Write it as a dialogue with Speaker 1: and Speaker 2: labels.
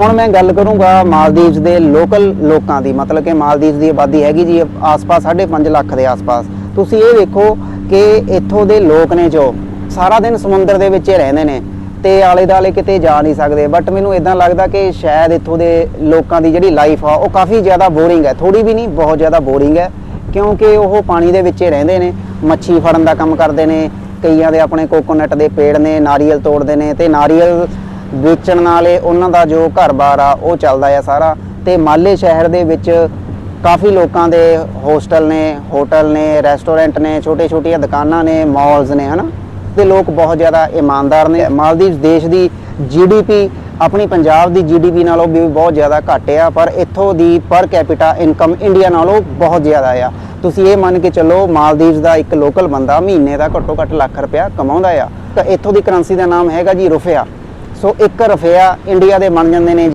Speaker 1: ਹੁਣ ਮੈਂ ਗੱਲ ਕਰੂੰਗਾ ਮਾਲਦੀਵਸ ਦੇ ਲੋਕਲ ਲੋਕਾਂ ਦੀ, ਮਤਲਬ ਕਿ ਮਾਲਦੀਵਸ ਦੀ ਆਬਾਦੀ ਹੈਗੀ ਜੀ, ਆਸ-ਪਾਸ 5.5 ਲੱਖ ਦੇ ਆਸ-ਪਾਸ। ਤੁਸੀਂ ਇਹ ਵੇਖੋ ਕਿ ਇੱਥੋਂ ਦੇ ਲੋਕ ਨੇ ਜੋ, ਸਾਰਾ ਦਿਨ ਸਮੁੰਦਰ ਦੇ ਵਿੱਚ ਹੀ ਰਹਿੰਦੇ ਨੇ ਤੇ ਆਲੇ-ਦਾਲੇ ਕਿਤੇ ਜਾ ਨਹੀਂ ਸਕਦੇ। ਬਟ ਮੈਨੂੰ ਇਦਾਂ ਲੱਗਦਾ ਕਿ ਸ਼ਾਇਦ ਇੱਥੋਂ ਦੇ ਲੋਕਾਂ ਦੀ ਜਿਹੜੀ ਲਾਈਫ ਆ, ਉਹ ਕਾਫੀ ਜ਼ਿਆਦਾ ਬੋਰਿੰਗ ਹੈ। ਥੋੜੀ ਵੀ ਨਹੀਂ, ਬਹੁਤ ਜ਼ਿਆਦਾ ਬੋਰਿੰਗ ਹੈ। ਕਿਉਂਕਿ ਉਹ ਪਾਣੀ ਦੇ ਵਿੱਚ ਹੀ ਰਹਿੰਦੇ ਨੇ, ਮੱਛੀ ਫੜਨ ਦਾ ਕੰਮ ਕਰਦੇ ਨੇ, ਕਈਆਂ ਦੇ ਆਪਣੇ ਕੋਕੋਨਟ ਦੇ ਪੇੜ ਨੇ, ਨਾਰੀਅਲ ਤੋੜਦੇ ਨੇ ਤੇ ਨਾਰੀਅਲ ਵੇਚਣ ਨਾਲੇ ਉਹਨਾਂ ਦਾ ਜੋ ਘਰ-ਬਾਰ ਆ, ਉਹ ਚੱਲਦਾ ਆ ਸਾਰਾ। ਤੇ ਮਾਲੇ ਸ਼ਹਿਰ ਦੇ ਵਿੱਚ ਕਾਫੀ ਲੋਕਾਂ ਦੇ ਹੋਸਟਲ ਨੇ, ਹੋਟਲ ਨੇ, ਰੈਸਟੋਰੈਂਟ ਨੇ, ਛੋਟੇ-ਛੋਟੀਆਂ ਦੁਕਾਨਾਂ ਨੇ ਮਾਲਸ ਨੇ, ਹਨਾ? ਤੇ ਲੋਕ ਬਹੁਤ ਜ਼ਿਆਦਾ ਇਮਾਨਦਾਰ ਨੇ। ਮਾਲਦੀਵ ਦੇਸ਼ ਦੀ ਜੀਡੀਪੀ ਆਪਣੀ ਪੰਜਾਬ ਦੀ ਜੀਡੀਪੀ ਨਾਲੋਂ ਵੀ ਬਹੁਤ ਜ਼ਿਆਦਾ ਘੱਟ ਆ, ਪਰ ਇੱਥੋਂ ਦੀ ਪਰ ਕੈਪੀਟਾ ਇਨਕਮ ਇੰਡੀਆ ਨਾਲੋਂ ਬਹੁਤ ਜ਼ਿਆਦਾ ਆ। ਤੁਸੀਂ ਇਹ ਮੰਨ ਕੇ ਚੱਲੋ ਮਾਲਦੀਵਸ ਦਾ ਇੱਕ ਲੋਕਲ ਬੰਦਾ ਮਹੀਨੇ ਦਾ ਘੱਟੋ ਘੱਟ ਲੱਖ ਰੁਪਇਆ ਕਮਾਉਂਦਾ ਆ। ਤਾਂ ਇੱਥੋਂ ਦੀ ਕਰੰਸੀ ਦਾ ਨਾਮ ਹੈਗਾ ਜੀ ਰੁਪਿਆ ਸੋ ਇੱਕ ਰੁਪਿਆ ਇੰਡੀਆ ਦੇ ਬਣ ਜਾਂਦੇ ਨੇ।